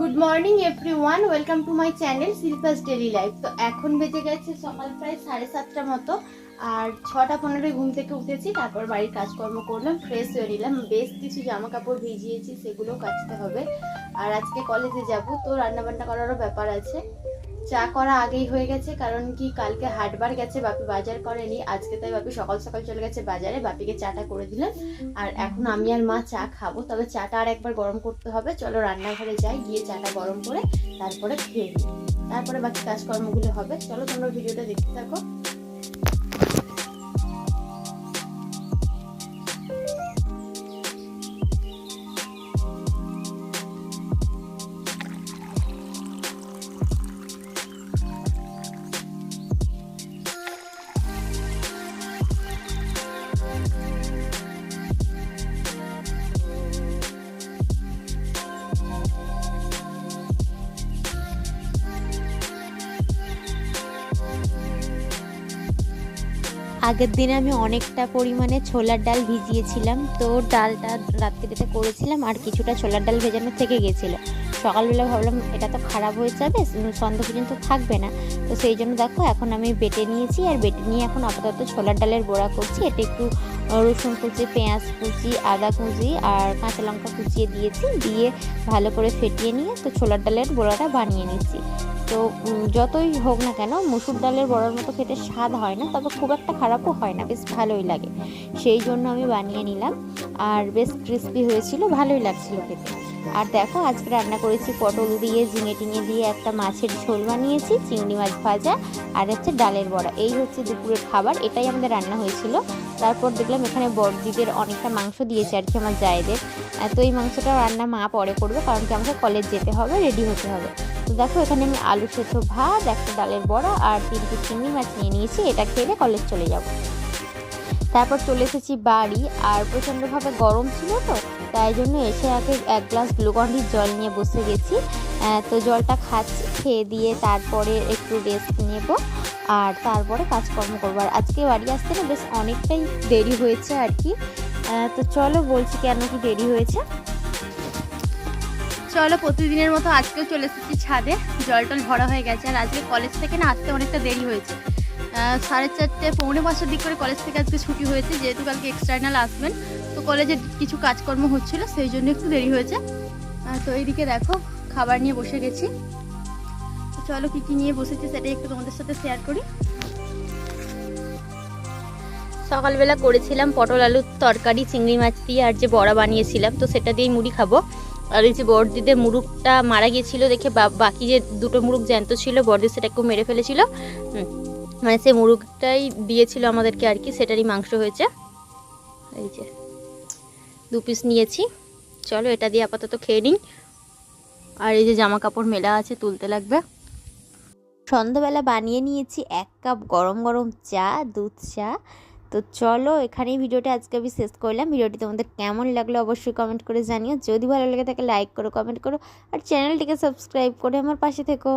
Good morning everyone welcome to my channel Shilpa's daily life তো এখন বেজে গেছে সকাল প্রায় সাড়ে সাতটা মতো। আর ছটা পনেরোই ঘুম থেকে উঠেছি, তারপর বাড়ির কাজকর্ম করলাম ফ্রেশ হয়ে নিলাম। বেশ কিছু জামা কাপড় ভিজিয়েছি সেগুলো কাচতে হবে। আর আজকে কলেজে যাব, তো রান্নাবান্না করারও ব্যাপার আছে। চা করা আগেই হয়ে গেছে, কারণ কি কালকে হাটবার গেছে, বাপি বাজার করেনি, আজকে তাই বাপি সকাল সকাল চলে গেছে বাজারে, বাপিকে চাটা করে দিলাম। আর এখন আমি আর মা চা খাব, তবে চাটা আর একবার গরম করতে হবে, চলো রান্নাঘরে যাই, গিয়ে চাটা গরম করে তারপরে খেয়ে নিই। তারপরে বাকি কাজকর্মগুলো হবে, চলো তোমরা ভিডিওটা দেখতে থাকো। আগের দিনে আমি অনেকটা পরিমাণে ছোলার ডাল ভিজিয়েছিলাম। তো ডালটা রাত্রিতে করেছিলাম আর কিছুটা ছোলার ডাল ভেজানো থেকে গেছিল। সকালবেলা ভাবলাম, এটা তো খারাপ হয়ে যাবে, সন্ধ্যা পর্যন্ত থাকবে না। তো সেই জন্য দেখো, এখন আমি বেটে নিয়েছি আর বেটে নিয়ে এখন আপাতত ছোলার ডালের বড়া করছি। এটা একটু রসুন কুচি, পেঁয়াজ কুচি, আদা কুচি আর কাঁচা লঙ্কা কুচিয়ে দিয়েছি। দিয়ে ভালো করে ফেটিয়ে নিয়ে তো ছোলার ডালের বড়াটা বানিয়ে নিচ্ছি। তো যতই হোক না কেন, মুসুর ডালের বড়ার মতো খেতে স্বাদ হয় না, তবে খুব একটা খারাপও হয় না, বেশ ভালোই লাগে। সেই জন্য আমি বানিয়ে নিলাম, আর বেশ ক্রিস্পি হয়েছিল, ভালোই লাগছিল খেতে। আর দেখো, আজকে রান্না করেছি পটল দিয়ে, ঝিঙে টিঙে দিয়ে একটা মাছের ঝোল বানিয়েছি, চিংড়ি মাছ ভাজা, আর হচ্ছে ডালের বড়া। এই হচ্ছে দুপুরের খাবার, এটাই আমাদের রান্না হয়েছিল। তারপর দেখলাম এখানে বড়দিদের অনেকটা মাংস দিয়েছে, আর কি আমার জায়েদের। তো এই মাংসটা রান্না মা পরে করবে, কারণ কি আমাকে কলেজ যেতে হবে, রেডি হতে হবে। তো দেখো, এখানে আমি আলু সেদ্ধ ভাত, একটা ডালের বড়া আর তিনটে চিংড়ি মাছ নিয়ে নিয়েছি। এটা খেলে কলেজ চলে যাব। তারপর চলে এসেছি বাড়ি। আর প্রচণ্ডভাবে গরম ছিল তো, তাই জন্য এসে আগে এক গ্লাস গ্লুকন্ডির জল নিয়ে বসে গেছি। তো জলটা খাচ্ছি, খেয়ে দিয়ে তারপরে একটু রেস্ট নেব। আর তারপরে কাজকর্ম করব। আর আজকে বাড়ি আসতে না বেশ অনেকটাই দেরি হয়েছে আর কি। তো চলো বলছি কেন কি দেরি হয়েছে। চলো প্রতিদিনের মতো আজকেও চলে এসেছি ছাদে। জল টল ভরা হয়ে গেছে আর আজকে কলেজ থেকে না আসতে অনেকটা দেরি হয়েছে। সাড়ে চারটে, পৌনে পাঁচটার দিক করে কলেজ থেকে আজকে ছুটি হয়েছে, যেহেতু কালকে এক্সটার্নাল আসবেন। তো কলেজে কিছু কাজকর্ম হচ্ছিল, সেই জন্য একটু দেরি হয়েছে। তো এইদিকে দেখো, খাবার নিয়ে বসে গেছি। চলো কী কী নিয়ে বসেছি সেটাই একটু তোমাদের সাথে শেয়ার করি। সকালবেলা করেছিলাম পটল আলুর তরকারি, চিংড়ি মাছ দিয়ে আর যে বড়া বানিয়েছিলাম, তো সেটা দিয়েই মুড়ি খাব। আর এই যে বড়দিদের মুরুগটা মারা গিয়েছিল দেখে বাকি যে দুটো মুরুগ জ্যান্ত ছিল বড়দি সেটাকেও মেরে ফেলেছিল। মানে সে মুরুগটাই দিয়েছিল আমাদেরকে আর কি, সেটারই মাংস হয়েছে। এই যে দু পিস নিয়েছি। চলো এটা দিয়ে আপাতত খেয়ে নিই। আর এই যে জামা কাপড় মেলা আছে, তুলতে লাগবে। সন্ধ্যাবেলা বানিয়ে নিয়েছি এক কাপ গরম গরম চা, দুধ চা তো চলো এখানেই ভিডিওটা আজকে আমি শেষ করলাম। ভিডিওটি তোমাদের কেমন লাগল অবশ্যই কমেন্ট করে জানিও। যদি ভালো লাগে তাকে লাইক করো কমেন্ট করো, আর চ্যানেলটিকে সাবস্ক্রাইব করে আমার পাশে থেকো।